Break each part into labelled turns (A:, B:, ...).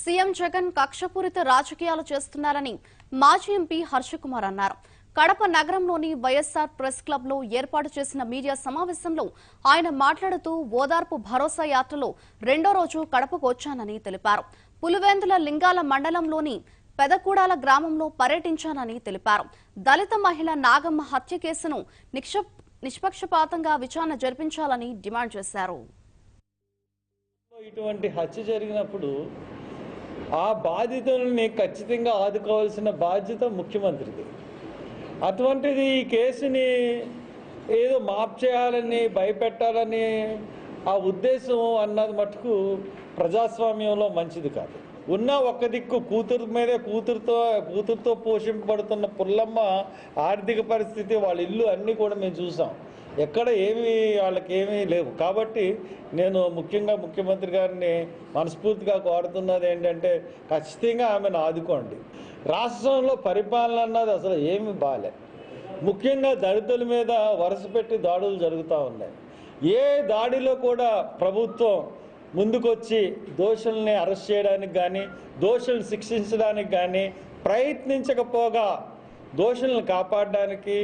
A: CM Jagan కక్షపూరిత రాజకీయాలు చేస్తున్నారని మాజీ ఎంపీ హర్షకుమార్ అన్నారు. కడప నగరంలోని వైఎస్సార్ ప్రెస్ క్లబ్లో ఏర్పాటు చేసిన మీడియా సమావేశంలో ఆయన మాట్లాడుతూ ఓదార్పు భరోసా యాత్రలో రెండో రోజు కడపకు వచ్చానని తెలిపారు. పులివెందుల లింగాల మండలంలోని పెదకూడాల గ్రామంలో పర్యటించానని తెలిపారు. దళిత మహిళ నాగమ్మ హత్య కేసును నిష్పక్షపాతంగా విచారణ జరిపించాలని డిమాండ్ చేశారు.
B: ఇటువంటి హత్య జరిగినప్పుడు ఆ బాధితుల్ని ఖచ్చితంగా ఆదుకోవాల్సిన బాధ్యత ముఖ్యమంత్రిది. అటువంటిది ఈ కేసుని ఏదో మాప్ చేయాలని భయపెట్టాలని ఆ ఉద్దేశం అన్నది మటుకు ప్రజాస్వామ్యంలో మంచిది కాదు. ఉన్న ఒక్క దిక్కు కూతురు మీదే కూతురుతో కూతురుతో పోషింపబడుతున్న పుల్లమ్మ ఆర్థిక పరిస్థితి వాళ్ళ ఇల్లు అన్నీ కూడా మేము చూసాం. ఎక్కడ ఏమి వాళ్ళకి ఏమీ లేవు. కాబట్టి నేను ముఖ్యంగా ముఖ్యమంత్రి గారిని మనస్ఫూర్తిగా కోరుతున్నది ఏంటంటే ఖచ్చితంగా ఆమెను ఆదుకోండి. రాష్ట్రంలో పరిపాలన అన్నది అసలు ఏమి బాలే. ముఖ్యంగా దళితుల మీద వరుస పెట్టి దాడులు జరుగుతూ ఉన్నాయి. ఏ దాడిలో కూడా ప్రభుత్వం ముందుకొచ్చి దోషుల్ని అరెస్ట్ చేయడానికి కానీ దోషుల్ని శిక్షించడానికి కానీ ప్రయత్నించకపోగా దోషులను కాపాడడానికి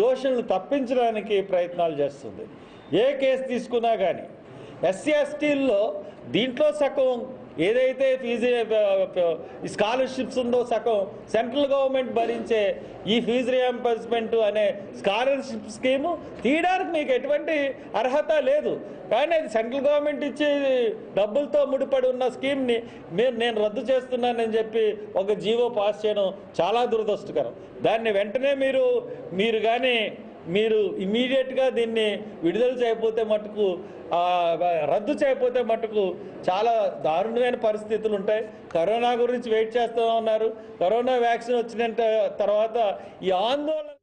B: దోషులను తప్పించడానికి ప్రయత్నాలు చేస్తుంది. ఏ కేసు తీసుకున్నా కానీ ఎస్సీ ఎస్టీల్లో దీంట్లో సగం ఏదైతే ఫీజు స్కాలర్షిప్స్ ఉందో సగం సెంట్రల్ గవర్నమెంట్ భరించే ఈ ఫీజు రియంబర్స్మెంట్ అనే స్కాలర్షిప్ స్కీము తీయడానికి మీకు ఎటువంటి అర్హత లేదు. కానీ అది సెంట్రల్ గవర్నమెంట్ ఇచ్చి డబ్బులతో ముడిపడి ఉన్న స్కీమ్ని మీరు నేను రద్దు చేస్తున్నానని చెప్పి ఒక జీవో పాస్ చేయడం చాలా దురదృష్టకరం. దాన్ని వెంటనే మీరు మీరు కానీ మీరు ఇమీడియట్గా దీన్ని విడుదల చేయకపోతే మటుకు రద్దు చేయకపోతే మటుకు చాలా దారుణమైన పరిస్థితులు ఉంటాయి. కరోనా గురించి వెయిట్ చేస్తూ ఉన్నారు. కరోనా వ్యాక్సిన్ వచ్చిన తర్వాత ఈ ఆందోళన